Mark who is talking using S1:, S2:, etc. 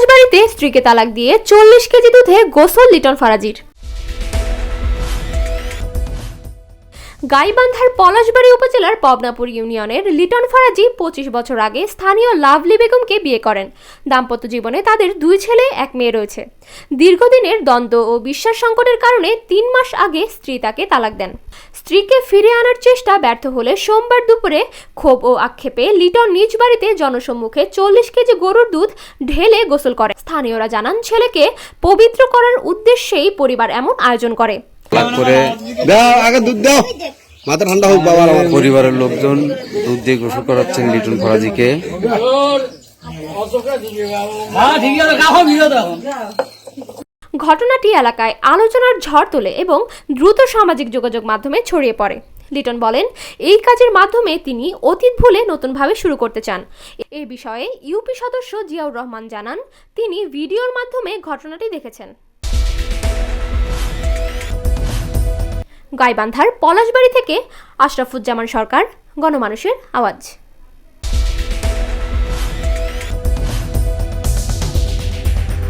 S1: পলাশবাড়িতে স্ত্রীকে তালাক দিয়ে চল্লিশ কেজি দুধে গোসল লিটন ফারাজির। গাইবান্ধার পলাশবাড়ি উপজেলার পবনাপুর ইউনিয়নের লিটন ফরাজি পঁচিশ বছর আগে স্থানীয় লাভলি বেগমকে বিয়ে করেন। দাম্পত্য জীবনে তাদের দুই ছেলে, এক মেয়ে রয়েছে। দীর্ঘদিনের দ্বন্দ্ব ও বিশ্বাস সংকটের কারণে তিন মাস আগে স্ত্রী তাকে তালাক দেন। স্ত্রীকে ফিরে আনার চেষ্টা ব্যর্থ হলে সোমবার দুপুরে ক্ষোভ ও আক্ষেপে লিটন নিজ বাড়িতে জনসম্মুখে চল্লিশ কেজি গরুর দুধ ঢেলে গোসল করে। স্থানীয়রা জানান, ছেলেকে পবিত্র করার উদ্দেশ্যেই পরিবার এমন আয়োজন করে।
S2: লাগ করে।
S3: দাও আগে দুধ দাও। মাথা ঠান্ডা হোক বাবার আমার।
S2: পরিবারের লোকজন দুধ দিয়ে গোসল করাচ্ছেন লিটন ফরাজিকে
S1: ঘটনাটি এলাকায় আলোচনার ঝড় তোলে এবং দ্রুত সামাজিক যোগাযোগ মাধ্যমে ছড়িয়ে পড়ে। লিটন বলেন এই কাজের মাধ্যমে তিনি অতীত ভুলে নতুনভাবে শুরু করতে চান। এ বিষয়ে ইউপি সদস্য জিয়াউর রহমান জানান তিনি ভিডিওর মাধ্যমে ঘটনাটি দেখেছেন। গাইবান্ধার পলাশবাড়ি থেকে আশরাফুজ্জামান সরকার গণমানুষের আওয়াজ।